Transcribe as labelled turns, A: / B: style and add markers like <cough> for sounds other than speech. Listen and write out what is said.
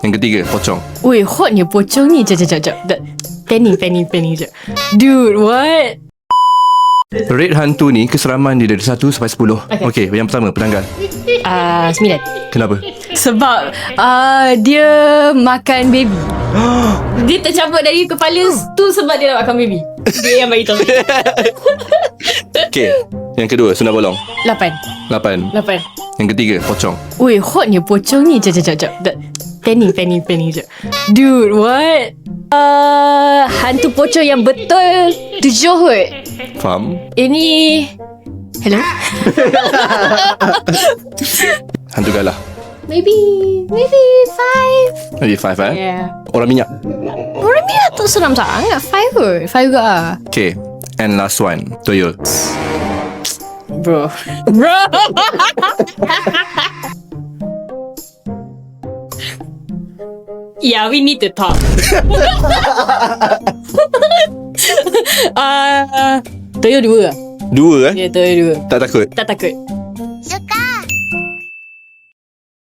A: Yang ketiga, pocong.
B: Weh, hotnya pocong ni. Jap, jap, jap, jap. Penny, penny, penny je. Dude, what?
A: Rate hantu ni keseraman dia dari 1 sampai 10. Okey, okay, yang pertama penanggal.
B: Ah, uh, sembilan.
A: Kenapa?
B: Sebab uh, dia makan baby. <gasps> dia tercabut dari kepala tu sebab dia nak makan baby. Dia yang bagi tahu. <laughs>
A: Okey. Yang kedua, sunat bolong.
B: Lapan.
A: 8.
B: Lapan.
A: Yang ketiga, pocong.
B: Weh, hotnya pocong ni. Jap, jap, jap, jap. Penny, penny, penny je. Dude, what? Uh, hantu pocong yang betul tujuh kot.
A: Faham?
B: Ini... Hello? <laughs>
A: Hantu galah.
B: Maybe... Maybe five.
A: Maybe 5 eh?
B: Yeah.
A: Orang minyak.
B: Orang ni tak seram sangat. Five kot. Five kot lah.
A: Okay. And last one, toyol.
B: Bro. Bro. <laughs> <laughs> yeah, we need to talk. <laughs> uh, Toyo dua.
A: Dua eh?
B: Ya, Toyo dua.
A: Tak takut?
B: Tak takut.